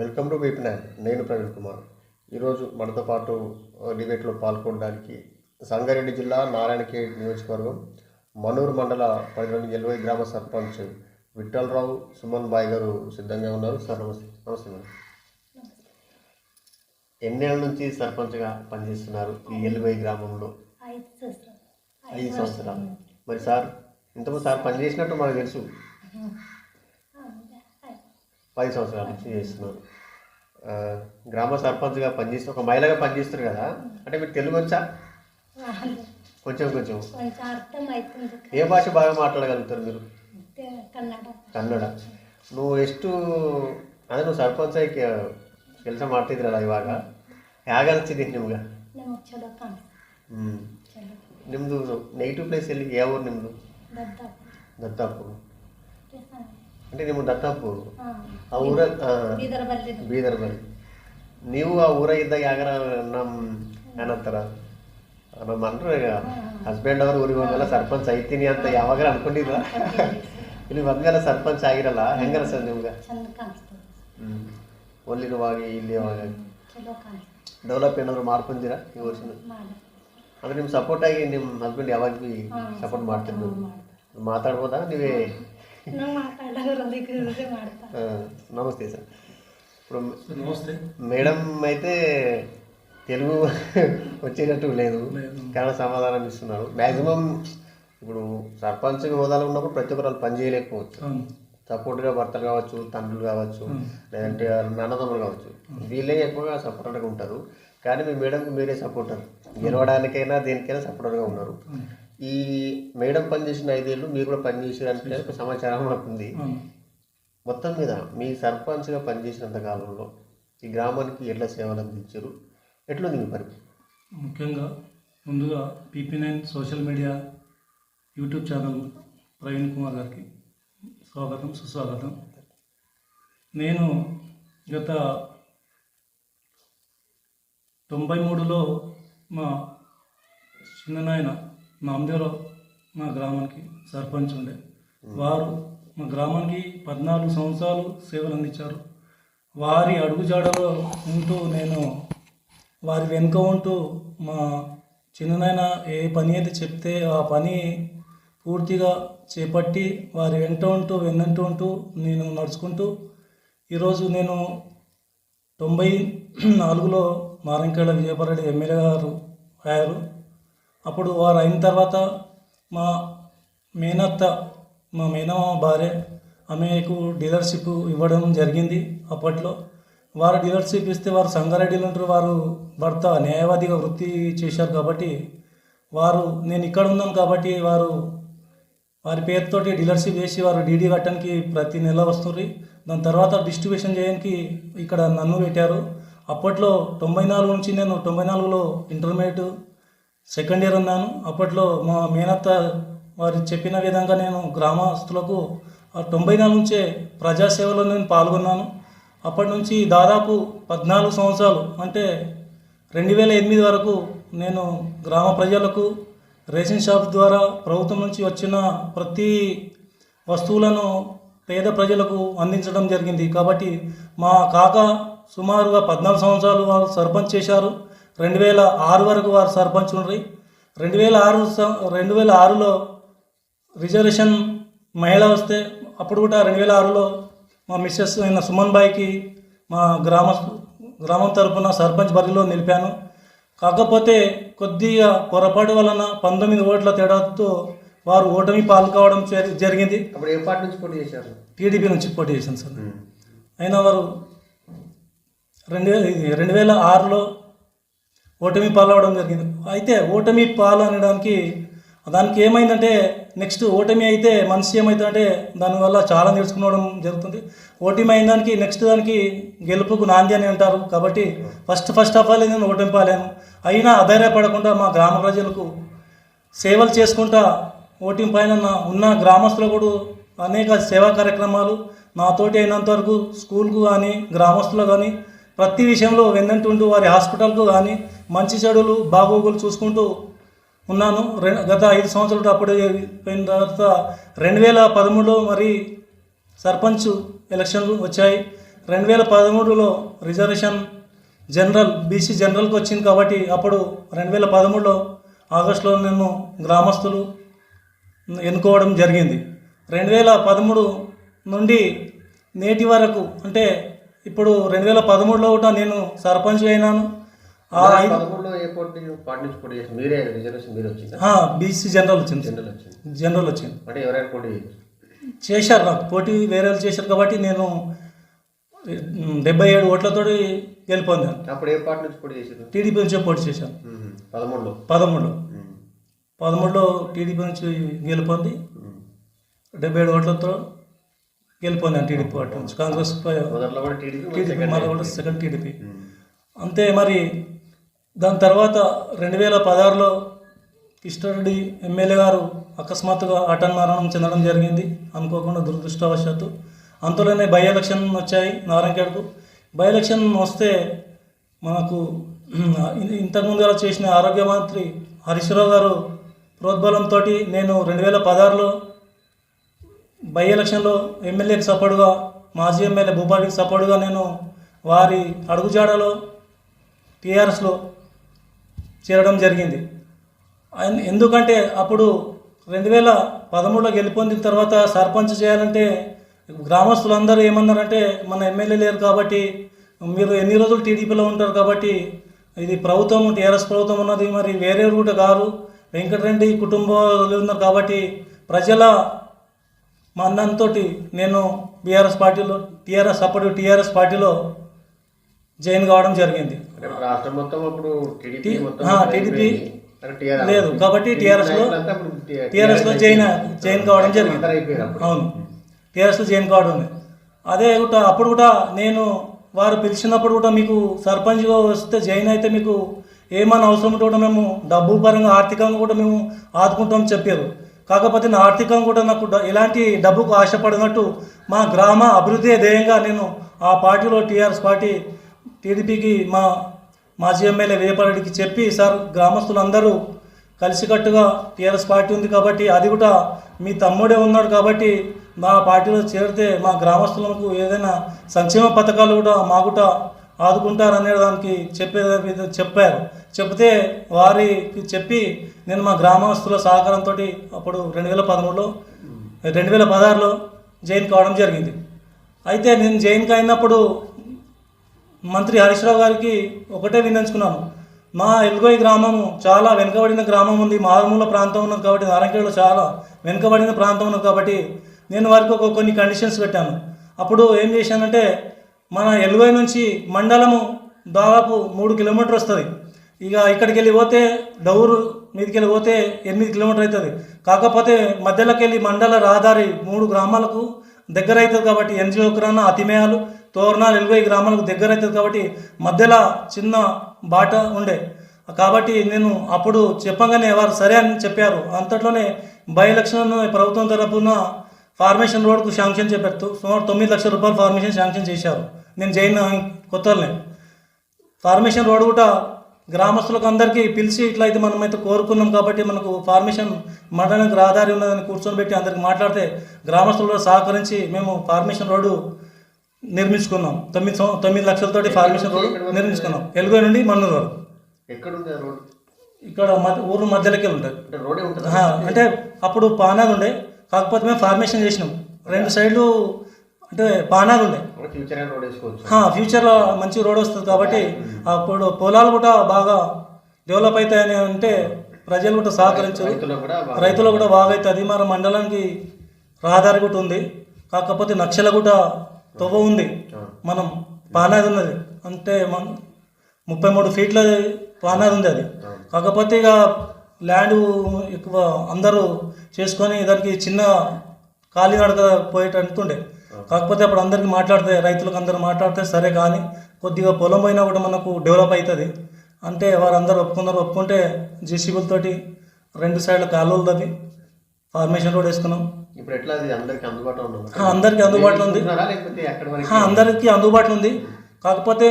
Welcome to BP nine నేను ప్రవీణ్ కుమార్. ఈరోజు మనతో పాటు డిబేట్లో పాల్గొనడానికి సంగారెడ్డి జిల్లా నారాయణఖేడ్ నియోజకవర్గం మనూరు మండల పరిధిలోని ఎల్వై గ్రామ సర్పంచ్ విఠలరావు సుమన్ బాయ్ గారు సిద్ధంగా ఉన్నారు. సార్ నమస్తే. నమస్తే మేడం. ఎన్నేళ్ళ నుంచి సర్పంచ్గా పనిచేస్తున్నారు ఈ ఎల్వై గ్రామంలో? ఐదు సంవత్సరాలు. ఐదు సంవత్సరాలు. మరి సార్ ఇంతకుముందు సార్ పనిచేసినట్టు మనకు తెలుసు. పది సంవత్సరాల నుంచి చేస్తున్నారు ఆ, గ్రామ సర్పంచ్గా పనిచేసి ఒక మహిళగా పనిచేస్తారు కదా అంటే మీకు తెలుగు వచ్చా కొంచెం కొంచెం కొంచెం అర్థం అవుతుంది ఏ భాష బాగా మాట్లాడగలుగుతారు మీరు ಕ- ಕನ್ನಡ ಕನ್ನಡ నువ్వు ಎಷ್ಟು ಅಂದರೆ ನೀವು ಸರ್ಪಂಚ್ ಆಗಿ ಕೆಲಸ ಮಾಡ್ತಿದ್ರಲ್ಲ ಇವಾಗ ಹೇಗೆ ಅನಿಸ್ತಿದೆ ನಿಮ್ಗೆ ನಮಗೆ ಚಲೋ ಕಾಣಿಸ್ತು ಹ್ಞೂ ಚಲೋ ನಿಮ್ಮದು ನೆಗೆಟಿವ್ ಪ್ಲೇಸ್ ಎಲ್ಲಿ ಯಾವ ಊರು ನಿಮ್ಮದು ದದ್ದಾಪುರ ದತ್ತಾಪುರ అంటే ನಿಮ್ಮ ದತ್ತಾಪುರ. ಆ ಊರ ಬೀದರ್ ಬಲ್ಲಿ ನೀವು ಆ ಊರಾಗಿದ್ದಾಗ ಇದ್ದಾಗ ಯಾಗಾರ ನಮ್ಮ ಏನಂತಾರ ನಮ್ಮ ಅಂದ್ರೆ ಹಸ್ಬೆಂಡ್ ಅವ್ರ ಊರಿಗೆ ಹೋದ್ಮೇಲೆ ಸರ್ಪಂಚ್ ಐತೀನಿ ಅಂತ ಯಾವಾಗಾರ ಅನ್ಕೊಂಡಿದ್ರ? ಇಲ್ಲಿ ಬಂದ್ಮೇಲೆ ಸರ್ಪಂಚ್ ಆಗಿರಲ್ಲ ಹೆಂಗರ ಸರ್ ನಿಮ್ಗೆ? ಇಲ್ಲಿರುವಾಗ. ಚಲೋ ಕಾಣಿಸ್ತದೆ ಡೆವಲಪ್ ಏನಾದ್ರು ಮಾಡ್ಕೊಂತೀರಾ ಈ ವರ್ಷ ಅಂದ್ರೆ ನಿಮ್ಮ ಸಪೋರ್ಟ್ ಆಗಿ ನಿಮ್ಮ ಹಸ್ಬೆಂಡ್ ಯಾವಾಗ ಭೀ ಸಪೋರ್ಟ್ ಮಾಡ್ತಿದ್ರು ಮಾತಾಡ್ಬೋದಾ? ನೀವೇ నమస్తే సార్ ఇప్పుడు నమస్తే మేడం అయితే తెలుగు వచ్చేటట్టు లేదు కన్నడ సమాధానం ఇస్తున్నారు మ్యాక్సిమం ఇప్పుడు సర్పంచ్ హోదాలో ఉన్నప్పుడు ప్రతి ఒక్కరు వాళ్ళు పని చేయలేకపోవచ్చు సపోర్ట్గా భర్తలు కావచ్చు తండ్రులు కావచ్చు లేదంటే నాన్నదమ్ములు కావచ్చు వీళ్ళే ఎక్కువగా సపోర్టర్గా ఉంటారు కానీ మీ మేడంకి మీరే సపోర్టర్ గెలవడానికైనా దేనికైనా సపోర్టర్గా ఉన్నారు ఈ మేడం పనిచేసిన ఐదేళ్ళు మీరు కూడా పనిచేసారంటే ఒక సమాచారం అవును. మొత్తం మీద మీ సర్పంచ్గా పనిచేసినంత కాలంలో ఈ గ్రామానికి ఎట్లా సేవలు అందించారు. ఎట్లుంది మీ పని ముఖ్యంగా ముందుగా PP nine social media YouTube channel Praveen Kumar గారికి స్వాగతం సుస్వాగతం. నేను గత తొంభై మూడులో మా చిన్ననాయన మా నామదేవరావు మా గ్రామానికి సర్పంచ్ ఉండే. వారు మా గ్రామానికి పద్నాలుగు సంవత్సరాలు సేవలు అందించారు. వారి అడుగుజాడలో ఉంటూ నేను వారి వెనుక ఉంటూ మా చిన్ననాయన ఏ పని అయితే చెప్తే ఆ పని పూర్తిగా చేపట్టి వారి వెంట ఉంటూ వెన్నంటూ ఉంటూ నేను నడుచుకుంటూ ఈరోజు నేను తొంభై నాలుగులో మారంకేళ విజయపరెడ్డి ఎమ్మెల్యే గారు అయ్యారు. అప్పుడు వారు అయిన తర్వాత మా మేనత్త మా మేనమామ భార్య ఆమెకు డీలర్షిప్ ఇవ్వడం జరిగింది. అప్పట్లో వారు డీలర్షిప్ ఇస్తే వారు సంగారెడ్డిలో ఉంటారు. వారు భర్త న్యాయవాదిగా వృత్తి చేశారు కాబట్టి వారు నేను ఇక్కడ ఉన్నాను కాబట్టి వారు వారి పేరుతోటి డీలర్షిప్ వేసి వారు డీడీ కట్టడానికి ప్రతి నెల వస్తుంది దాని తర్వాత డిస్ట్రిబ్యూషన్ చేయడానికి ఇక్కడ నన్ను పెట్టారు. అప్పట్లో తొంభై నాలుగు నుంచి నేను తొంభై నాలుగులో ఇంటర్మీడియట్ సెకండ్ ఇయర్ ఉన్నాను. అప్పట్లో మా మేనత్త వారు చెప్పిన విధంగా నేను గ్రామస్తులకు తొంభై నాలుగు నుంచే ప్రజాసేవలో నేను పాల్గొన్నాను. అప్పటి నుంచి దాదాపు పద్నాలుగు సంవత్సరాలు అంటే రెండు వేల ఎనిమిది వరకు నేను గ్రామ ప్రజలకు రేషన్ షాప్ ద్వారా ప్రభుత్వం నుంచి వచ్చిన ప్రతి వస్తువులను పేద ప్రజలకు అందించడం జరిగింది. కాబట్టి మా కాక సుమారుగా పద్నాలుగు సంవత్సరాలు వారు సర్పంచ్ చేశారు. రెండు వేల ఆరు వరకు వారు సర్పంచ్ ఉండ్రి. రెండు వేల ఆరు రెండు వేల ఆరులో రిజర్వేషన్ మహిళ వస్తే అప్పుడు కూడా రెండు వేల ఆరులో మా మిస్సెస్ అయిన సుమన్ బాయ్కి మా గ్రామ గ్రామం తరపున సర్పంచ్ బరిలో నిలిపాను. కాకపోతే కొద్దిగా పొరపాటు వలన పంతొమ్మిది ఓట్ల తేడాతో వారు ఓటమి పాల్గొవడం జరి- జరిగింది. అప్పుడు ఏ పార్టీ నుంచి పోటీ చేశారు? టీడీపీ నుంచి పోటీ చేశాను సార్. అయినా వారు రెండు వేల రెండు వేల ఆరులో ఓటమి పాలవడం జరిగింది. అయితే ఓటమి పాలు అనడానికి దానికి ఏమైందంటే నెక్స్ట్ ఓటమి అయితే మనిషి ఏమవుతుందంటే దానివల్ల చాలా నేర్చుకోవడం జరుగుతుంది. ఓటమి అయిన దానికి నెక్స్ట్ దానికి గెలుపుకు నాంది అని అంటారు. కాబట్టి ఫస్ట్ ఫస్ట్ ఆఫ్ ఆల్ నేను ఓటమి పాలాను అయినా అధైర్యపడకుండా మా గ్రామ ప్రజలకు సేవలు చేసుకుంటా ఓటింగ్ పైన ఉన్న గ్రామస్తులు కూడా అనేక సేవా కార్యక్రమాలు నాతోటి అయినంత వరకు స్కూల్కు కానీ గ్రామస్తులు కానీ ప్రతి విషయంలో వెన్నంటుంటూ వారి హాస్పిటల్కు కానీ మంచి చెడులు బాగోగులు చూసుకుంటూ ఉన్నాను. రె గత ఐదు సంవత్సరాలు అప్పుడు పోయిన తర్వాత రెండు వేల పదమూడులో మరి సర్పంచ్ ఎలక్షన్లు వచ్చాయి. రెండు వేల పదమూడులో రిజర్వేషన్ జనరల్ బీసీ జనరల్కి వచ్చింది కాబట్టి అప్పుడు రెండు వేల పదమూడులో ఆగస్టులో నేను గ్రామస్తులు ఎన్నుకోవడం జరిగింది. రెండు వేల పదమూడు నుండి నేటి వరకు అంటే ఇప్పుడు రెండు వేల పదమూడులో కూడా నేను సర్పంచ్ అయినాను. బీసీ జనరల్ వచ్చింది. జనరల్ వచ్చింది. చేశారు? నాకు. పోటీ వేరే వాళ్ళు చేశారు కాబట్టి నేను డెబ్బై ఏడు ఓట్లతో గెలుపొందాను. అప్పుడు ఏ పార్టీ నుంచి పోటీ చేసారు టీడీపీ నుంచి పోటీ చేశాను. పదమూడులో? పదమూడులో. పదమూడులో టీడీపీ నుంచి గెలుపొంది. డెబ్బై ఏడు ఓట్లతో గెలుపొందాను టీడీపీ పార్టీ నుంచి. కాంగ్రెస్ టీడీపీ మళ్ళీ కూడా సెకండ్ టీడీపీ. అంతే మరి దాని తర్వాత రెండు వేల పదహారులో కిష్టరెడ్డి ఎమ్మెల్యే గారు అకస్మాత్తుగా అటన్ మరణం చెందడం జరిగింది. అనుకోకుండా దురదృష్టవశాత్తు. అంతలోనే బై ఎలక్షన్ వచ్చాయి నారాయణఖేడ్కు బై ఎలక్షన్ వస్తే మనకు ఇంతకుముందు అలా చేసిన ఆరోగ్య మంత్రి హరీష్ రావు గారు ప్రోద్బలంతో నేను రెండు వేల పదహారులో బై ఎలక్షన్లో ఎమ్మెల్యేకి సపోర్టుగా మాజీ ఎమ్మెల్యే భూపాటికి సపోర్టుగా నేను వారి అడుగుజాడలో టీఆర్ఎస్లో చేరడం జరిగింది. ఎందుకంటే అప్పుడు రెండు వేల పదమూడులో గెలుపొందిన తర్వాత సర్పంచ్ చేయాలంటే గ్రామస్తులందరూ ఏమన్నారంటే మన ఎమ్మెల్యే లేరు కాబట్టి మీరు ఎన్ని రోజులు టీడీపీలో ఉంటారు కాబట్టి ఇది ప్రభుత్వం టీఆర్ఎస్ ప్రభుత్వం ఉన్నది మరి వేరే రూట్ కాదు. వెంకటరెడ్డి కుటుంబాలు ఉన్నారు కాబట్టి ప్రజల మన్నంతో నేను బీఆర్ఎస్ పార్టీలో టీఆర్ఎస్ అప్పుడు టీఆర్ఎస్ పార్టీలో జాయిన్ కావడం జరిగింది. టీడీపీ లేదు కాబట్టి టీఆర్ఎస్లో నాయకులంతా అప్పుడు టీ- టీఆర్ఎస్లో జాయిన్ జాయిన్ కావడం జరిగింది. అవును. టీఆర్ఎస్లో జాయిన్ కావడం. ఉంది. అదే కూడా అప్పుడు కూడా నేను వారు పిలిచినప్పుడు కూడా మీకు సర్పంచ్గా వస్తే జాయిన్ అయితే మీకు ఏమైనా అవసరం ఉంటే కూడా మేము డబ్బు పరంగా ఆర్థికంగా కూడా మేము ఆదుకుంటామని చెప్పారు. కాకపోతే నా ఆర్థికంగా కూడా నాకు ఇలాంటి ఎలాంటి డబ్బుకు ఆశపడినట్టు మా గ్రామ అభివృద్ధి ధ్యేయంగా నేను ఆ పార్టీలో టీఆర్ఎస్ పార్టీ టీడీపీకి మా మాజీ ఎమ్మెల్యే వేపారెడ్డికి చెప్పి సార్ గ్రామస్తులందరూ కలిసికట్టుగా టీఆర్ఎస్ పార్టీ ఉంది కాబట్టి అది కూడా మీ తమ్ముడే ఉన్నాడు కాబట్టి మా పార్టీలో చేరితే మా గ్రామస్తులకు ఏదైనా సంక్షేమ పథకాలు కూడా మా కూడా ఆదుకుంటారనే దానికి చెప్పే చెప్పారు. చెప్తే వారికి చెప్పి నేను మా గ్రామస్తుల సహకారంతో అప్పుడు రెండు వేల పదమూడులో రెండు వేల పదహారులో జైన్ కావడం జరిగింది. అయితే నేను జైన్కి అయినప్పుడు మంత్రి హరీష్ రావు గారికి ఒకటే విన్నవించుకున్నాను. మా ఎల్గోయి గ్రామము చాలా వెనుకబడిన గ్రామం ఉంది. మారుమూల ప్రాంతం ఉన్నది కాబట్టి నారాయణలో చాలా వెనుకబడిన ప్రాంతం ఉన్నది కాబట్టి నేను వారికి ఒక కొన్ని కండిషన్స్ పెట్టాను. అప్పుడు ఏం చేశానంటే మన ఎల్గోయి నుంచి మండలము దాదాపు మూడు కిలోమీటర్ వస్తుంది. ఇక ఇక్కడికి వెళ్ళి పోతే డౌరు మీదకి వెళ్ళి పోతే ఎనిమిది కిలోమీటర్ అవుతుంది కాకపోతే మధ్యలోకి వెళ్ళి మండల రహదారి మూడు గ్రామాలకు దగ్గర అవుతుంది కాబట్టి ఎన్జిఓ గ్రామ అతిమేయాలు తోరణాలు ఎలుగై గ్రామాలకు దగ్గర అవుతుంది కాబట్టి మధ్యలో చిన్న బాట ఉండే. కాబట్టి నేను అప్పుడు చెప్పగానే వారు సరే అని చెప్పారు. అంతట్లోనే బై ఎలక్షన్ ప్రభుత్వం తరపున ఫార్మేషన్ రోడ్కు శాంక్షన్ చెప్పారు సుమారు తొమ్మిది లక్షల రూపాయలు ఫార్మేషన్ శాంక్షన్ చేశారు. నేను జైన్ కొత్తలే ఫార్మేషన్ రోడ్ కూడా గ్రామస్తులకు అందరికీ పిలిచి ఇట్లా అయితే మనం అయితే కోరుకున్నాం కాబట్టి మనకు ఫార్మేషన్ మండలానికి రహదారి ఉన్నదని కూర్చొని పెట్టి అందరికి మాట్లాడితే గ్రామస్తులు సహకరించి మేము ఫార్మేషన్ రోడ్డు నిర్మించుకున్నాం. తొమ్మిది తొమ్మిది లక్షలతోటి ఫార్మేషన్ రోడ్డు నిర్మించుకున్నాం. ఎలుగు నుండి మన్నూరు వరకు. ఎక్కడ ఇక్కడ మధ్య ఊరు మధ్యలోకి ఉంటుంది. అంటే అప్పుడు పానాలు ఉండే కాకపోతే మేము ఫార్మేషన్ చేసినాం. రెండు సైడ్లు అంటే వేసుకోవచ్చు. ఆ, ఫ్యూచర్లో మంచి రోడ్ వస్తుంది కాబట్టి అప్పుడు పొలాలు కూడా బాగా డెవలప్ అవుతాయని అంటే ప్రజలు కూడా సహకరించారు. రైతులకు కూడా బాగా- రైతులు కూడా బాగా అవుతుంది మన మండలానికి రహదారి కూడా ఉంది. కాకపోతే నక్షల కూడా తొవ్వ ఉంది. మనం పానాది ఉన్నది. అంటే మన ముప్పై మూడు ఫీట్ల పానాది ఉంది అది. కాకపోతే ఇక ల్యాండ్ ఎక్కువ అందరూ చేసుకొని దానికి చిన్న కాలినడక పోయేటట్టుండే. కాకపోతే అప్పుడు అందరికి మాట్లాడితే రైతులకు అందరూ మాట్లాడితే సరే కానీ కొద్దిగా పొలం పోయినా కూడా మనకు డెవలప్ అవుతుంది. అంటే వారందరూ ఒప్పుకున్నారు. ఒప్పుకుంటే జేసీబీలతోటి రెండు సైడ్ల కాలువలు తవ్వి ఫార్మేషన్ రోడ్ వేసుకున్నాం. ఇప్పుడు ఎట్లా అది? అందరికి అందుబాటులో ఆ, అందరికీ అందుబాటులో ఉంది. అందరికీ అందుబాటులో ఉంది. కాకపోతే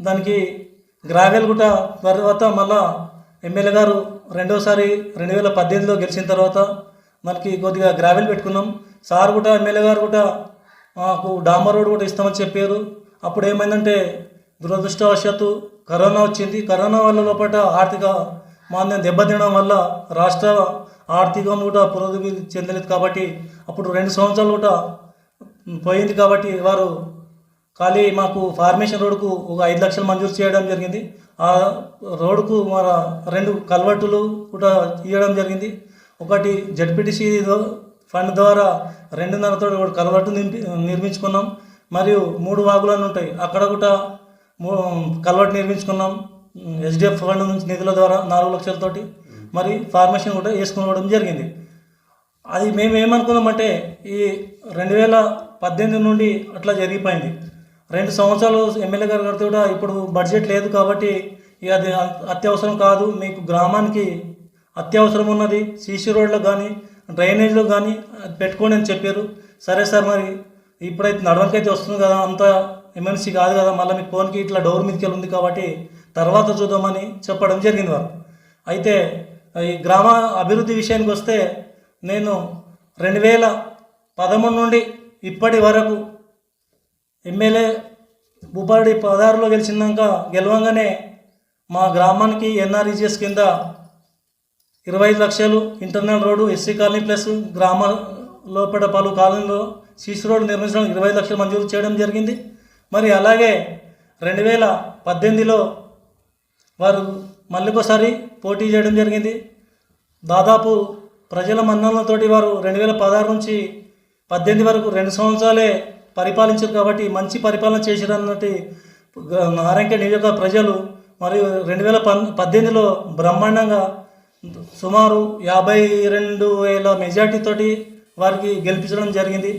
దానికి గ్రావెల్ కూడా తర్వాత మళ్ళా ఎమ్మెల్యే గారు రెండోసారి రెండు వేల పద్దెనిమిదిలో గెలిచిన తర్వాత మనకి కొద్దిగా గ్రావెల్ పెట్టుకున్నాం. సార్ కూడా ఎమ్మెల్యే గారు కూడా మాకు డాంబర్ రోడ్ కూడా ఇస్తామని చెప్పారు. అప్పుడు ఏమైందంటే దురదృష్టవశాత్తు కరోనా వచ్చింది. కరోనా వల్ల లోపల ఆర్థిక మాంద్యం దెబ్బతినడం వల్ల రాష్ట్ర ఆర్థికం కూడా పురోగతి చెందలేదు కాబట్టి అప్పుడు రెండు సంవత్సరాలు కూడా పోయింది కాబట్టి వారు ఖాళీ మాకు ఫార్మేషన్ రోడ్కు ఒక ఐదు లక్షలు మంజూరు చేయడం జరిగింది. ఆ రోడ్డుకు మన రెండు కల్వర్టులు కూడా ఇవ్వడం జరిగింది. ఒకటి జడ్పీటీసీ ఫండ్ ద్వారా రెండున్నరతో కూడా కలవట్టు నింపి నిర్మించుకున్నాం. మరియు మూడు వాగులను ఉంటాయి. అక్కడ కూడా కలవట్టు నిర్మించుకున్నాం. ఎస్డిఎఫ్ ఫండ్ నుంచి నిధుల ద్వారా నాలుగు లక్షలతోటి మరి ఫార్మేషన్ కూడా వేసుకోవడం జరిగింది. అది మేము ఏమనుకున్నామంటే ఈ రెండు వేల పద్దెనిమిది నుండి అట్లా జరిగిపోయింది. రెండు సంవత్సరాలు ఎమ్మెల్యే గారు కడితే కూడా ఇప్పుడు బడ్జెట్ లేదు కాబట్టి ఇక అది అత్యవసరం కాదు. మీకు గ్రామానికి అత్యవసరం ఉన్నది. సీసీ రోడ్లకు కానీ డ్రైనేజ్లో కానీ అది పెట్టుకోండి అని చెప్పారు. సరే సార్ మరి ఇప్పుడైతే నడవనికి వస్తుంది కదా అంత ఎమర్జెన్సీ కాదు కదా మళ్ళీ మీ ఫోన్కి ఇట్లా డోర్ మీదకి వెళ్ళి ఉంది కాబట్టి తర్వాత చూద్దామని చెప్పడం జరిగింది వారు. అయితే ఈ గ్రామ అభివృద్ధి విషయానికి వస్తే నేను రెండు వేల పదమూడు నుండి ఇప్పటి వరకు ఎమ్మెల్యే భూపారెడ్డి పదహారులో గెలిచినాక గెలవంగానే మా గ్రామానికి ఎన్ఆర్ఈజిఎస్ కింద ఇరవై ఐదు లక్షలు internal road SC colony plus గ్రామ లోపల పలు కాలనీలో సీసీ రోడ్డు నిర్మించడానికి ఇరవై లక్షలు మంజూరు చేయడం జరిగింది. మరి అలాగే రెండు వేల పద్దెనిమిదిలో వారు మళ్ళీకోసారి పోటీ చేయడం జరిగింది. దాదాపు ప్రజల మన్ననలతోటి వారు రెండు వేల పదహారు నుంచి పద్దెనిమిది వరకు రెండు సంవత్సరాలే పరిపాలించారు కాబట్టి మంచి పరిపాలన చేశారు అన్నట్టు నారాయణ నియోజక ప్రజలు మరియు రెండు వేల పద్దెనిమిదిలో బ్రహ్మాండంగా సుమారు యాభై రెండు వేల మెజార్టీతోటి వారికి గెలిపించడం జరిగింది.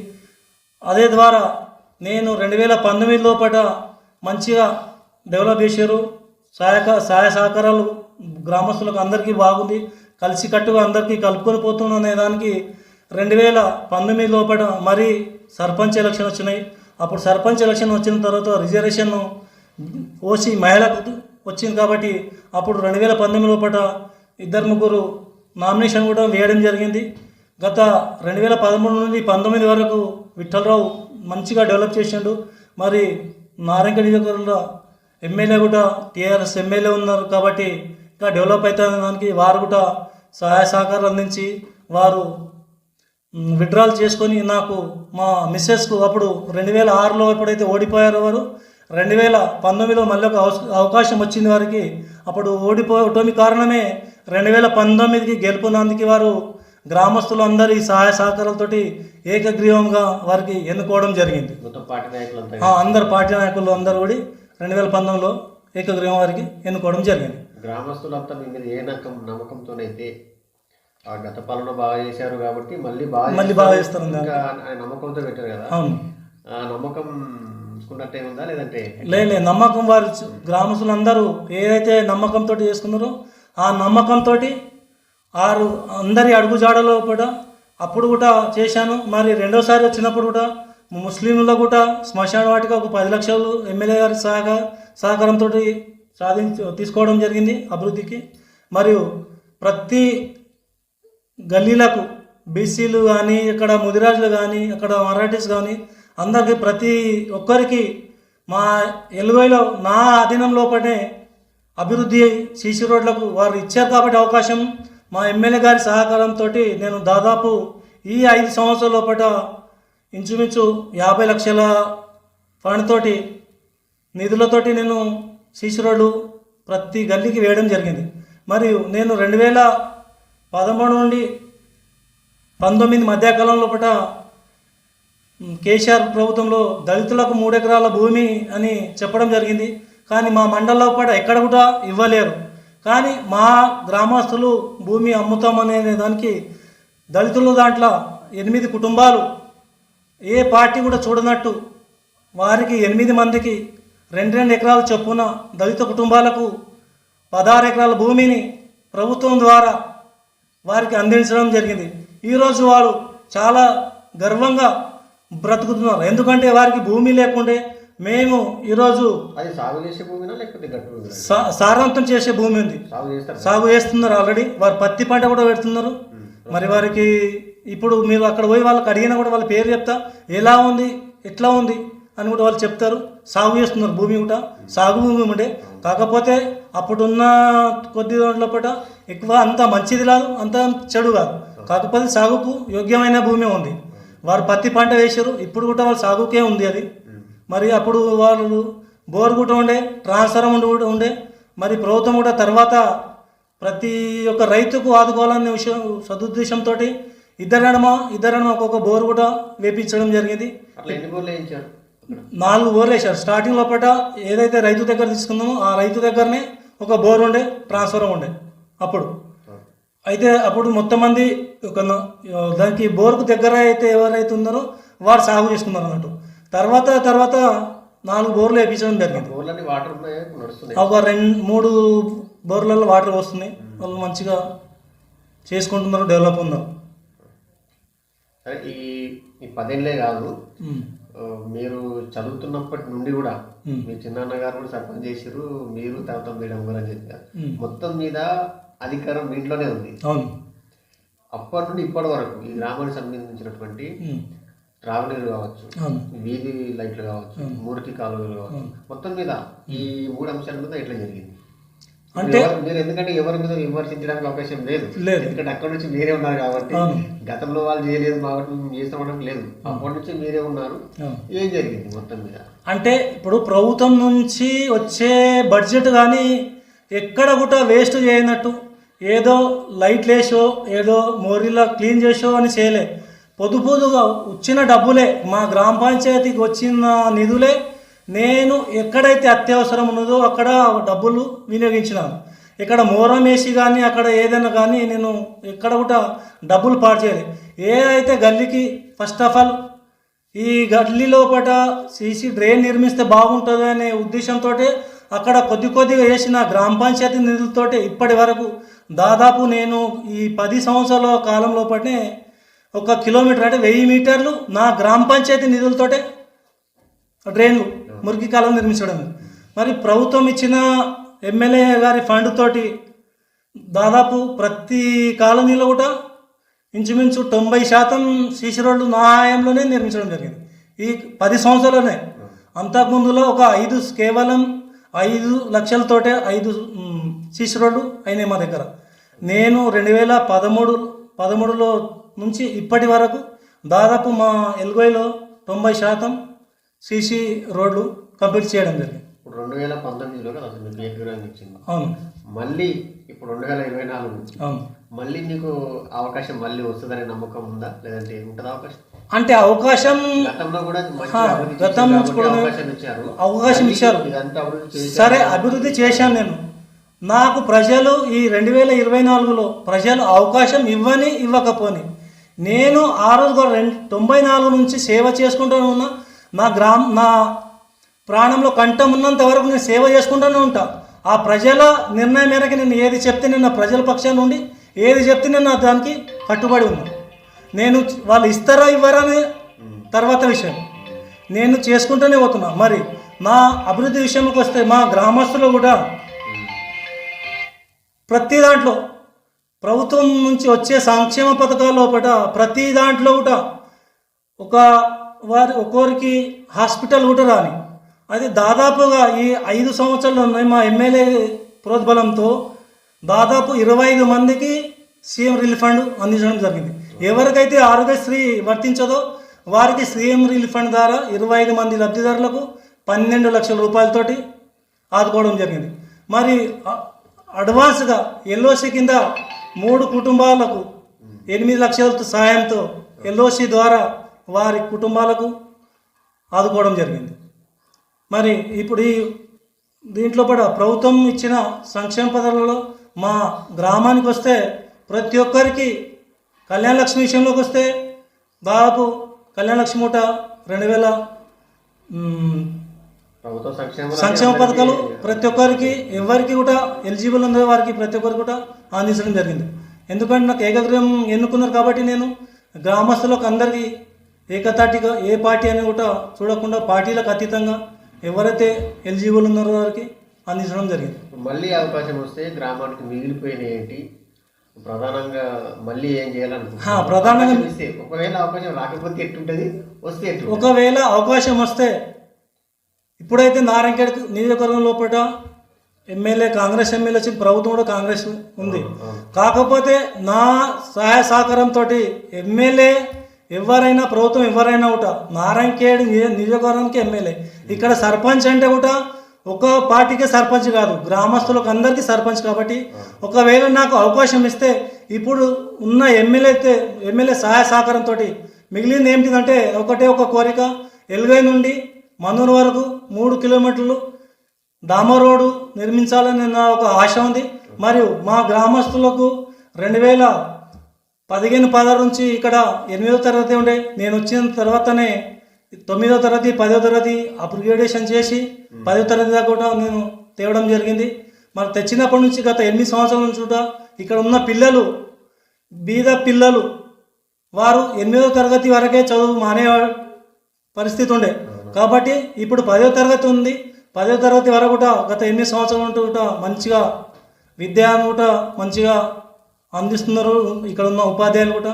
అదే ద్వారా నేను రెండు వేల పంతొమ్మిది లోపల మంచిగా డెవలప్ చేశారు. సహాయక సహాయ సహకారాలు గ్రామస్తులకు అందరికీ బాగుంది. కలిసికట్టుగా అందరికీ కలుపుకొని పోతున్నాం అనే దానికి రెండు వేల పంతొమ్మిది లోపల మరీ సర్పంచ్ ఎలక్షన్ వచ్చినాయి. అప్పుడు సర్పంచ్ ఎలక్షన్ వచ్చిన తర్వాత రిజర్వేషన్ ఓసి మహిళకు వచ్చింది కాబట్టి అప్పుడు రెండు వేల పంతొమ్మిది లోపల ఇద్దరు ముగ్గురు నామినేషన్ కూడా వేయడం జరిగింది. గత రెండు వేల పదమూడు నుండి పంతొమ్మిది వరకు విఠలరావు మంచిగా డెవలప్ చేసిండు. మరి నారాయణ నియోజకవర్గంలో ఎమ్మెల్యే కూడా టీఆర్ఎస్ ఎమ్మెల్యే ఉన్నారు కాబట్టి ఇంకా డెవలప్ అవుతున్న దానికి వారు కూడా సహాయ సహకారాలు అందించి వారు విడ్రాల్ చేసుకొని నాకు మా మిస్సెస్కు అప్పుడు రెండు వేల ఆరులో ఎప్పుడైతే ఓడిపోయారో వారు రెండు వేల పంతొమ్మిదిలో మళ్ళీ ఒక అవకాశం వచ్చింది వారికి. అప్పుడు ఓడిపోవటమి కారణమే రెండు వేల పంతొమ్మిదికి గెలుపునందుకు వారు గ్రామస్తులు అందరి సహాయ సహకారాలతోటి ఏకగ్రీవంగా వారికి ఎన్నుకోవడం జరిగింది. అందరు పార్టీ నాయకులు అందరూ కూడా రెండు వేల పంతొమ్మిదిలో ఏకగ్రీవం వారికి ఎన్నుకోవడం జరిగింది. గ్రామస్తులంతా మీ మీద ఏ నమ్మకం నమ్మకంతోనైతే ఆ గత పాలన బాగా చేశారు కాబట్టి మళ్ళీ బాగా మళ్ళీ బాగా చేస్తారు. నమ్మకంతో పెట్టారు కదా? అవును. ఆ నమ్మకం లేదంటే? లేలే నమ్మకం వారు గ్రామస్తులందరూ ఏదైతే నమ్మకంతో చేసుకున్నారో ఆ నమ్మకంతో ఆరు అందరి అడుగుజాడలో కూడా అప్పుడు కూడా చేశాను. మరి రెండోసారి వచ్చినప్పుడు కూడా ముస్లింల కూడా శ్మశాన వాటికి ఒక పది లక్షలు ఎమ్మెల్యే గారి సహక సహకారంతో సాధించ తీసుకోవడం జరిగింది అభివృద్ధికి. మరియు ప్రతి గల్లీలకు బీసీలు కానీ ఇక్కడ ముదిరాజులు కానీ అక్కడ మరాఠీస్ కానీ అందరికీ ప్రతి ఒక్కరికి మా ఎలువైలో నా అధీనం లోపలనే అభివృద్ధి సీసీ రోడ్లకు వారు ఇచ్చారు కాబట్టి అవకాశం మా ఎమ్మెల్యే గారి సహకారంతో నేను దాదాపు ఈ ఐదు సంవత్సరాల లోపల ఇంచుమించు యాభై లక్షల ఫండ్తోటి నిధులతోటి నేను సీసీ రోడ్లు ప్రతి గల్లీకి వేయడం జరిగింది. మరియు నేను రెండు వేల పదమూడు నుండి పంతొమ్మిది మధ్యకాలం లోపల కేసీఆర్ ప్రభుత్వంలో దళితులకు మూడు ఎకరాల భూమి అని చెప్పడం జరిగింది. కానీ మా మండలంలో కూడా ఎక్కడ కూడా ఇవ్వలేరు. కానీ మా గ్రామస్తులు భూమి అమ్ముతామనే దానికి దళితులు దాంట్లో ఎనిమిది కుటుంబాలు. ఏ పార్టీ కూడా చూడనట్టు వారికి ఎనిమిది మందికి రెండు రెండు ఎకరాల చొప్పున దళిత కుటుంబాలకు పదహారు ఎకరాల భూమిని ప్రభుత్వం ద్వారా వారికి అందించడం జరిగింది. ఈరోజు వారు చాలా గర్వంగా బ్రతుకుతున్నారు. ఎందుకంటే వారికి భూమి లేకుండే మేము ఈరోజు అది సాగు చేసే భూమినా లేకపోతే గట్టు సారవంతం చేసే భూమి ఉంది. సాగు చేస్తారు? సాగు చేస్తున్నారు ఆల్రెడీ. వారు పత్తి పంట కూడా పెడుతున్నారు. మరి వారికి ఇప్పుడు మీరు అక్కడ పోయి వాళ్ళకి అడిగినా కూడా వాళ్ళ పేరు చెప్తా. ఎలా ఉంది? ఎట్లా ఉంది? అని కూడా వాళ్ళు చెప్తారు. సాగు చేస్తున్నారు భూమి కూడా సాగు భూమి ఉండే. కాకపోతే అప్పుడున్న కొద్ది దాంట్లో పూట ఎక్కువ అంత మంచిది కాదు అంత చెడు కాదు. కాకపోతే సాగుకు యోగ్యమైన భూమి ఉంది. వారు పత్తి పంట వేసారు ఇప్పుడు కూడా వాళ్ళ సాగుకే ఉంది అది. మరి అప్పుడు వాళ్ళు బోర్ కూడా ఉండే ట్రాన్స్ఫార్మర్ కూడా ఉండే. మరి ప్రభుత్వం కూడా తర్వాత ప్రతి ఒక్క రైతుకు ఆదుకోవాలనే విషయం సదుద్దేశంతో ఇద్దరడమ ఇద్దరడమ ఒక్కొక్క బోర్ కూడా వేపించడం జరిగింది. నాలుగు బోర్లు వేశారు. స్టార్టింగ్ లోపల ఏదైతే రైతు దగ్గర తీసుకుందామో ఆ రైతు దగ్గరనే ఒక బోర్ ఉండే ట్రాన్స్ఫర్ ఉండే. అప్పుడు. అయితే అప్పుడు మొత్తం మంది దానికి బోర్కు దగ్గర అయితే ఎవరైతే ఉన్నారో వారు సాగు చేసుకున్నారు అన్నట్టు. తర్వాత తర్వాత నాలుగు బోర్లు వేయించడం జరిగింది. బోర్లన్నీ వాటర్ నడుస్తున్నాయి. ఒక రెండు మూడు బోర్లలో వాటర్ వస్తున్నాయి వాళ్ళు మంచిగా చేసుకుంటున్నారు డెవలప్ ఉన్నారు. ఈ ఈ పదేళ్ళే కాదు. మీరు చదువుతున్నప్పటి నుండి కూడా మ్. చిన్నాన్న గారు కూడా సర్పంచ్ చేసారు మీరు తర్వాత మేడం గారు అని చెప్పారు. మొత్తం మీద అధికారం మీ ఇంట్లోనే ఉంది. అప్పటి నుండి ఇప్పటి వరకు ఈ గ్రామానికి సంబంధించినటువంటి. త్రాగునీరు కావచ్చు వీధి లైట్లు కావచ్చు మురికి కాలువలు కావచ్చు మొత్తం మీద ఈ మూడు అంశాల మీద ఎట్లా జరిగింది. అంటే- మీరు ఎందుకంటే ఎవరి మీద విమర్శించడానికి అవకాశం లేదు. లేదు. ఎందుకంటే అక్కడ నుంచి మీరే ఉన్నారు కాబట్టి. గతంలో వాళ్ళు చేయలేదు కాబట్టి మేము చేస్తామనడం లేదు. అప్పటి నుంచి మీరే ఉన్నారు. ఏం జరిగింది మొత్తం మీద? అంటే ఇప్పుడు ప్రభుత్వం నుంచి వచ్చే బడ్జెట్ కానీ ఎక్కడ కూడా వేస్ట్ చేయనట్టు ఏదో లైట్ లేసో ఏదో మోరీలా క్లీన్ చేసో అని చేయలే. పొదు పొదుగా వచ్చిన డబ్బులే మా గ్రామ పంచాయతీకి వచ్చిన నిధులే నేను ఎక్కడైతే అత్యవసరం ఉన్నదో అక్కడ డబ్బులు వినియోగించినాను. ఇక్కడ మోరం వేసి కానీ అక్కడ ఏదైనా కానీ నేను ఎక్కడ కూడా డబ్బులు పాడు చేయలేదు. ఏ అయితే గల్లీకి ఫస్ట్ ఆఫ్ ఆల్ ఈ గల్లీ లోపల సీసీ డ్రైన్ నిర్మిస్తే బాగుంటుంది అనే ఉద్దేశంతో అక్కడ కొద్ది కొద్దిగా వేసిన గ్రామ పంచాయతీ నిధులతోటి ఇప్పటి వరకు దాదాపు నేను ఈ పది సంవత్సరాల కాలం లోపలనే ఒక కిలోమీటర్ అంటే వెయ్యి మీటర్లు నా గ్రామ పంచాయతీ నిధులతోటే డ్రైన్లు మురికి కాలం నిర్మించడం. మరి ప్రభుత్వం ఇచ్చిన ఎమ్మెల్యే గారి ఫండ్ తోటి దాదాపు ప్రతి కాలనీలో కూడా ఇంచుమించు తొంభై శాతం సీసీ రోడ్లు నా ఆయంలోనే నిర్మించడం జరిగింది. ఈ పది సంవత్సరాలనే అంతకుముందులో ఒక ఐదు కేవలం ఐదు లక్షలతోటే ఐదు సీసీ రోడ్లు అయినాయి మా దగ్గర. నేను రెండు వేల పదమూడు పదమూడులో నుంచి ఇప్పటి వరకు దాదాపు మా ఎల్గోయిలో తొంభై శాతం సీసీ రోడ్లు కంప్లీట్ చేయడం జరిగింది. ఇప్పుడు రెండు వేల పంతొమ్మిదిలో కదా అసలు మీకు ఏకగ్రహం ఇచ్చింది. అవును. మళ్ళీ ఇప్పుడు రెండు వేల ఇరవై నాలుగు. అవును. మళ్ళీ మీకు అవకాశం మళ్ళీ వస్తుందనే నమ్మకం ఉందా? లేదంటే ఉంటుందా అవకాశం? అంటే అవకాశం గతంలో కూడా గతం నుంచి అవకాశం ఇచ్చారు. అవకాశం. సరే అభివృద్ధి చేశాను నేను. నాకు ప్రజలు ఈ రెండు వేల ఇరవై నాలుగులో ప్రజలు అవకాశం ఇవ్వని ఇవ్వకపోని నేను ఆ రోజు కూడా రెండు తొంభై నాలుగు నుంచి సేవ చేసుకుంటూనే ఉన్నా. నా గ్రామ నా ప్రాణంలో కంఠం ఉన్నంత వరకు నేను సేవ చేసుకుంటూనే ఉంటా. ఆ ప్రజల నిర్ణయం మేరకు నేను ఏది చెప్తే నేను నా ప్రజల పక్షాన నుండి ఏది చెప్తే నేను నా దానికి కట్టుబడి ఉన్నా. నేను వాళ్ళు ఇస్తారా ఇవ్వరా అనే తర్వాత విషయం. నేను చేసుకుంటూనే పోతున్నా. మరి మా అభివృద్ధి విషయంకి వస్తే మా గ్రామస్తులు కూడా ప్రతి దాంట్లో ప్రభుత్వం నుంచి వచ్చే సంక్షేమ పథకాల లోపల ప్రతి దాంట్లో కూడా ఒక వారి ఒక్కొరికి హాస్పిటల్ కూడా రాని. అది దాదాపుగా ఈ ఐదు సంవత్సరాలు ఉన్నాయి మా ఎమ్మెల్యే ప్రోద్బలంతో దాదాపు ఇరవై ఐదు మందికి సీఎం రిలీఫ్ ఫండ్ అందించడం జరిగింది. ఎవరికైతే ఆరోగ్యశ్రీ వర్తించదో వారికి సీఎం రిలీఫ్ ఫండ్ ద్వారా ఇరవై ఐదు మంది లబ్ధిదారులకు పన్నెండు లక్షల రూపాయలతోటి ఆదుకోవడం జరిగింది. మరి అడ్వాన్స్గా ఎల్ఓసి కింద మూడు కుటుంబాలకు ఎనిమిది లక్షల సహాయంతో ఎల్ఓసి ద్వారా వారి కుటుంబాలకు ఆదుకోవడం జరిగింది. మరి ఇప్పుడు ఈ దీంట్లో కూడా ప్రభుత్వం ఇచ్చిన సంక్షేమ పథకాలలో మా గ్రామానికి వస్తే ప్రతి ఒక్కరికి కళ్యాణ లక్ష్మి విషయంలోకి వస్తే దాదాపు కళ్యాణ లక్ష్మి మూట రెండు వేల సంక్షేమ పథకాలు ప్రతి ఒక్కరికి ఎవరికి కూడా ఎలిజిబుల్ ఉన్న వారికి ప్రతి ఒక్కరికి కూడా అందించడం జరిగింది. ఎందుకంటే నాకు ఏకగ్రహం ఎన్నుకున్నారు కాబట్టి నేను గ్రామస్తులకు అందరికీ ఏకతాటిగా ఏ పార్టీ అని కూడా చూడకుండా పార్టీలకు అతీతంగా ఎవరైతే ఎలిజిబుల్ ఉన్నారో వారికి అందించడం జరిగింది. మళ్ళీ అవకాశం వస్తే గ్రామానికి మిగిలిపోయిన ఏంటి? ప్రధానంగా మళ్ళీ ఏం చేయాలనుకుంటున్నారు? హా, ప్రధానంగా- ఒకవేళ అవకాశం రాకపోతే ఎట్టుంటది? వస్తే ఒకవేళ అవకాశం వస్తే ఇప్పుడైతే నారాయణఖేడ్ నియోజకవర్గం లోపల ఎమ్మెల్యే కాంగ్రెస్ ఎమ్మెల్యే వచ్చి ప్రభుత్వం కూడా కాంగ్రెస్ ఉంది. కాకపోతే నా సహాయ సహకారంతో ఎమ్మెల్యే ఎవరైనా ప్రభుత్వం ఎవరైనా కూడా నారాయణఖేడ్ నియో- నియోజకవర్గానికి ఎమ్మెల్యే. ఇక్కడ సర్పంచ్ అంటే కూడా ఒక పార్టీకే సర్పంచ్ కాదు. గ్రామస్తులకు అందరికీ సర్పంచ్ కాబట్టి ఒకవేళ నాకు అవకాశం ఇస్తే ఇప్పుడు ఉన్న ఎమ్మెల్యే అయితే ఎమ్మెల్యే సహాయ సహకారంతో మిగిలింది ఏంటిదంటే ఒకటే ఒక కోరిక. ఎల్గై నుండి మందూరు వరకు మూడు కిలోమీటర్లు డామ రోడ్డు నిర్మించాలని నా ఒక ఆశ ఉంది. మరియు మా గ్రామస్తులకు రెండు వేల పదిహేను పదహారు నుంచి ఇక్కడ ఎనిమిదో తరగతి ఉండే నేను వచ్చిన తర్వాతనే తొమ్మిదో తరగతి పదో తరగతి అప్గ్రేడేషన్ చేసి పదో తరగతి దాకా కూడా నేను తేవడం జరిగింది. మరి తెచ్చినప్పటి నుంచి గత ఎనిమిది సంవత్సరాల నుంచి కూడా ఇక్కడ ఉన్న పిల్లలు బీద పిల్లలు వారు ఎనిమిదో తరగతి వరకే చదువు మానే పరిస్థితి ఉండే. కాబట్టి ఇప్పుడు పదో తరగతి ఉంది. పదో తరగతి వరకు కూడా గత ఎనిమిది సంవత్సరాల నుండి కూడా మంచిగా విద్యను కూడా మంచిగా అందిస్తున్నారు. ఇక్కడ ఉన్న ఉపాధ్యాయులు కూడా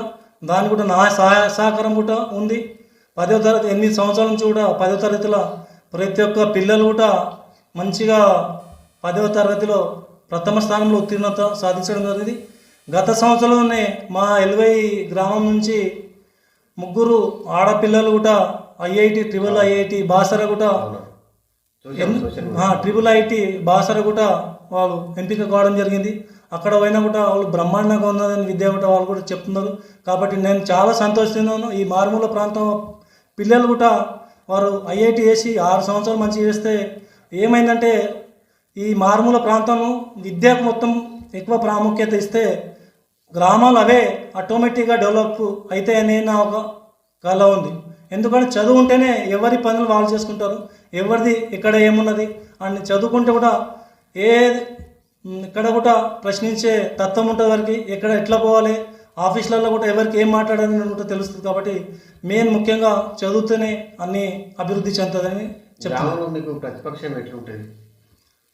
దాని కూడా నా సహాయ సహకారం కూడా ఉంది. పదో తరగతి ఎనిమిది సంవత్సరాల నుంచి కూడా పదో తరగతిలో ప్రతి ఒక్క పిల్లలు కూడా మంచిగా పదవ తరగతిలో ప్రథమ స్థానంలో ఉత్తీర్ణత సాధించడం జరిగింది. గత సంవత్సరంలోనే మా ఎల్వై గ్రామం నుంచి ముగ్గురు ఆడపిల్లలు కూడా ఐఐటి ట్రిపుల్ ఐఐటి బాసర కూడా చూసాం సోషల్ ఆ, ట్రిపుల్ ఐటి బాసర కూడా వాళ్ళు ఎంపిక కావడం జరిగింది. అక్కడ పోయినా కూడా వాళ్ళు బ్రహ్మాండంగా ఉన్నదని విద్య కూడా వాళ్ళు కూడా చెప్తున్నారు. కాబట్టి నేను చాలా సంతోషిస్తున్నాను. ఈ మారుమూల ప్రాంతం పిల్లలు కూడా వారు ఐఐటి వేసి ఆరు సంవత్సరాలు మంచిగా చేస్తే ఏమైందంటే ఈ మారుమూల ప్రాంతం విద్యకు మొత్తం ఎక్కువ ప్రాముఖ్యత ఇస్తే గ్రామాలు అవే ఆటోమేటిక్గా డెవలప్ అవుతాయని నా ఒక కళ ఉంది. ఎందుకంటే చదువు ఉంటేనే ఎవరి పనులు వాళ్ళు చేసుకుంటారు ఎవరిది ఎక్కడ ఏమున్నది అని చదువుకుంటే కూడా ఏ ఇక్కడ కూడా ప్రశ్నించే తత్వం ఉంటుంది వారికి ఎక్కడ ఎట్లా పోవాలి ఆఫీసులలో కూడా ఎవరికి ఏం మాట్లాడాలని కూడా తెలుస్తుంది కాబట్టి మెయిన్ ముఖ్యంగా చదువుతూనే అన్ని అభివృద్ధి చెందుతుందని మీకు ప్రతిపక్షం ఎట్లుంటది?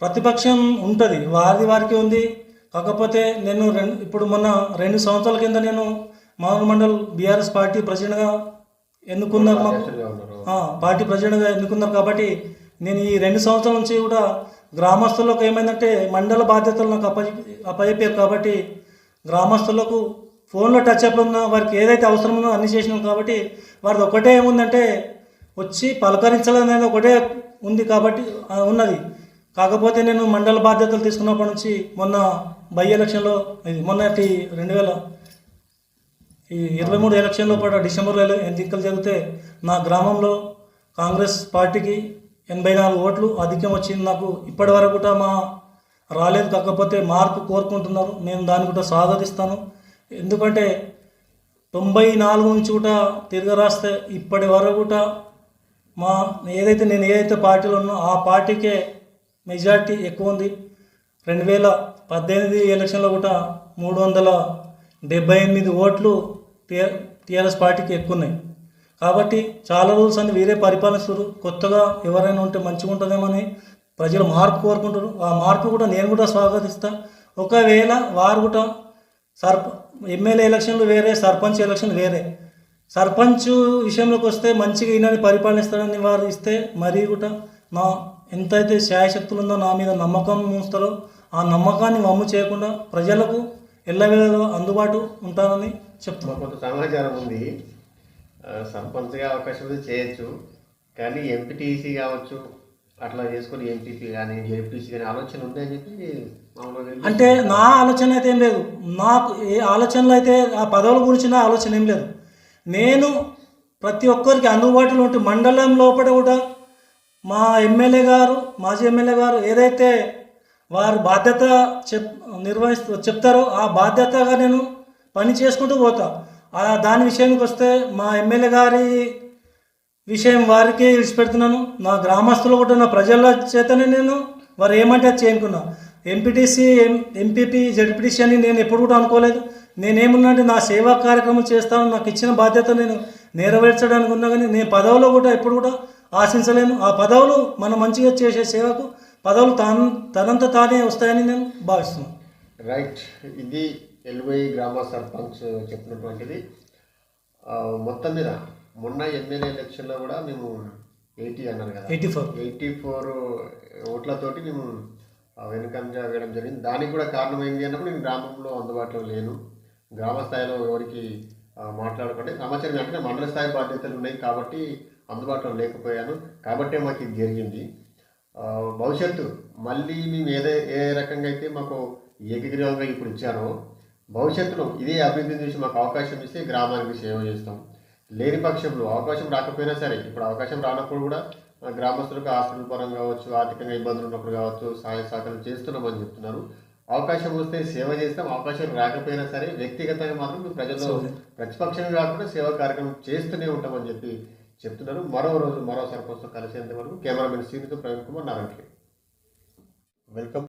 ప్రతిపక్షం ఉంటుంది. వారిది వారికి ఉంది. కాకపోతే నేను రెండు ఇప్పుడు మొన్న రెండు సంవత్సరాల కింద నేను మామూలు మండల్ బీఆర్ఎస్ పార్టీ ప్రెసిడెంట్గా ఎన్నుకున్నారు పార్టీ ప్రెసిడెంట్గా ఎన్నుకున్నారు కాబట్టి నేను ఈ రెండు సంవత్సరాల నుంచి కూడా గ్రామస్తులకు ఏమైందంటే మండల బాధ్యతలు నాకు అప్ప అప్పచెప్పారు కాబట్టి గ్రామస్తులకు ఫోన్లో టచ్ అప్ ఉన్న వారికి ఏదైతే అవసరం ఉందో అన్ని చేసినాం కాబట్టి వారిది ఒకటే ఏముందంటే వచ్చి పలకరించడం అనేది ఒకటే ఉంది కాబట్టి ఉన్నది. కాకపోతే నేను మండల బాధ్యతలు తీసుకున్నప్పటి నుంచి మొన్న బై ఎలక్షన్లో ఇది మొన్నటి రెండు వేల ఈ ఇరవై మూడు ఎలక్షన్లో కూడా డిసెంబర్లో ఎన్నికలు జరిగితే నా గ్రామంలో కాంగ్రెస్ పార్టీకి ఎనభై నాలుగు ఓట్లు అధికం వచ్చింది. నాకు ఇప్పటి వరకు కూడా మా రాలేదు. కాకపోతే మార్పు కోరుకుంటున్నారు. నేను దాన్ని కూడా స్వాగతిస్తాను ఎందుకంటే తొంభై నాలుగు నుంచి కూడా తిరగరాస్తే ఇప్పటి వరకు కూడా మా ఏదైతే నేను ఏదైతే పార్టీలో ఉన్నా ఆ పార్టీకే మెజార్టీ ఎక్కువ ఉంది. రెండు వేల పద్దెనిమిది ఎలక్షన్లో కూడా మూడు వందల డెబ్బై ఎనిమిది ఓట్లు టీ- టీఆర్ఎస్ పార్టీకి ఎక్కువ ఉన్నాయి కాబట్టి చాలా రూల్స్ అన్ని వీరే పరిపాలిస్తారు కొత్తగా ఎవరైనా ఉంటే మంచిగా ఉంటుందేమని ప్రజలు మార్పు కోరుకుంటారు ఆ మార్పు కూడా నేను కూడా స్వాగతిస్తా. ఒకవేళ వారు కూడా సర్ప ఎమ్మెల్యే ఎలక్షన్లు వేరే సర్పంచ్ ఎలక్షన్లు వేరే. సర్పంచ్ విషయంలోకి వస్తే మంచిగా ఈయనని పరిపాలిస్తాడని వారు ఇస్తే మరీ కూడా నా ఎంతైతే శాయశక్తులు ఉందో నా మీద నమ్మకం ఉంచుతారో ఆ నమ్మకాన్ని వమ్ము చేయకుండా ప్రజలకు ఎల్లవేళలో అందుబాటు ఉంటానని చెప్తున్నాను కొంత సమాచారం ఉంది. సర్పంచ్గా అవకాశం చేయొచ్చు. కానీ ఎంపీటీసీ కావచ్చు అట్లా చేసుకొని ఎంపీపీ కానీ జెడ్పీసీ కానీ ఆలోచన ఉంది అని చెప్పి. అంటే నా ఆలోచన అయితే ఏం లేదు. నాకు ఏ ఆలోచనలు అయితే ఆ పదవుల గురించి నా ఆలోచన ఏం లేదు. నేను ప్రతి ఒక్కరికి అందుబాటులో ఉంటే మండలం లోపల కూడా మా ఎమ్మెల్యే గారు మాజీ ఎమ్మెల్యే గారు ఏదైతే వారు బాధ్యత చెప్ నిర్వహిస్తూ చెప్తారో ఆ బాధ్యతగా నేను పని చేసుకుంటూ పోతా. ఆ దాని విషయానికి వస్తే మా ఎమ్మెల్యే గారి విషయం వారికే విడిచిపెడుతున్నాను. నా గ్రామస్తులు కూడా నా ప్రజల చేతనే నేను వారు ఏమంటే అది చేయనుకున్నా ఎంపీటీసీ ఎం ఎంపీపీ జడ్పీటీసీ అని నేను ఎప్పుడు కూడా అనుకోలేదు. నేనేమున్నా అంటే నా సేవా కార్యక్రమం చేస్తాను నాకు ఇచ్చిన బాధ్యత నేను నెరవేర్చడానికి ఉన్నా కానీ నేను పదవిలో కూడా ఎప్పుడు కూడా ఆశించలేను. ఆ పదవులు మనం మంచిగా చేసే సేవకు పదవులు తాను తనంత తానే వస్తాయని నేను భావిస్తున్నాను. రైట్ ఇది ఎల్వై గ్రామ సర్పంచ్ చెప్పినటువంటిది. మొత్తం మీద మొన్న ఎమ్మెల్యే ఎలక్షన్లో కూడా మేము ఎయిటీ అన్నారు కదా. Eighty four. ఎయిటీ ఫోర్ ఓట్లతోటి మేము ఆ, వెనుకంజ వేయడం జరిగింది. దానికి కూడా కారణం ఏంటి అన్నప్పుడు నేను గ్రామంలో అందుబాటులో లేను. గ్రామ స్థాయిలో ఎవరికి ఆ, మాట్లాడకండి సమాచారం అంటే మండల స్థాయి బాధ్యతలు ఉన్నాయి కాబట్టి అందుబాటులో లేకపోయాను. కాబట్టే మాకు ఇది జరిగింది. భవిష్యత్తు మళ్ళీ మేము ఏదే ఏ రకంగా అయితే మాకు ఏకగ్రీవంగా ఇప్పుడు ఇచ్చారో భవిష్యత్తులో ఇదే అభివృద్ధిని చూసి మాకు అవకాశం ఇస్తే గ్రామానికి సేవ చేస్తాం. లేని పక్షంలో అవకాశం రాకపోయినా సరే ఇప్పుడు అవకాశం రానప్పుడు కూడా గ్రామస్తులకు హాస్పిటల్ పరంగా కావచ్చు ఆర్థికంగా ఇబ్బందులు ఉన్నప్పుడు కావచ్చు సహాయ సహకారం చేస్తున్నామని చెప్తున్నారు. అవకాశం వస్తే సేవ చేస్తాం అవకాశం రాకపోయినా సరే వ్యక్తిగతంగా మాత్రం మేము ప్రజల్లో ప్రతిపక్షంగా కాకుండా సేవా కార్యక్రమం చేస్తూనే ఉంటామని చెప్పి చెప్తున్నారు. మరో రోజు మరో సర్పంచ్తో కలిసేంత వరకు కెమెరామెన్ శ్రీనితో ప్రవీణ్ కుమార్ నారాయణ వెల్కమ్.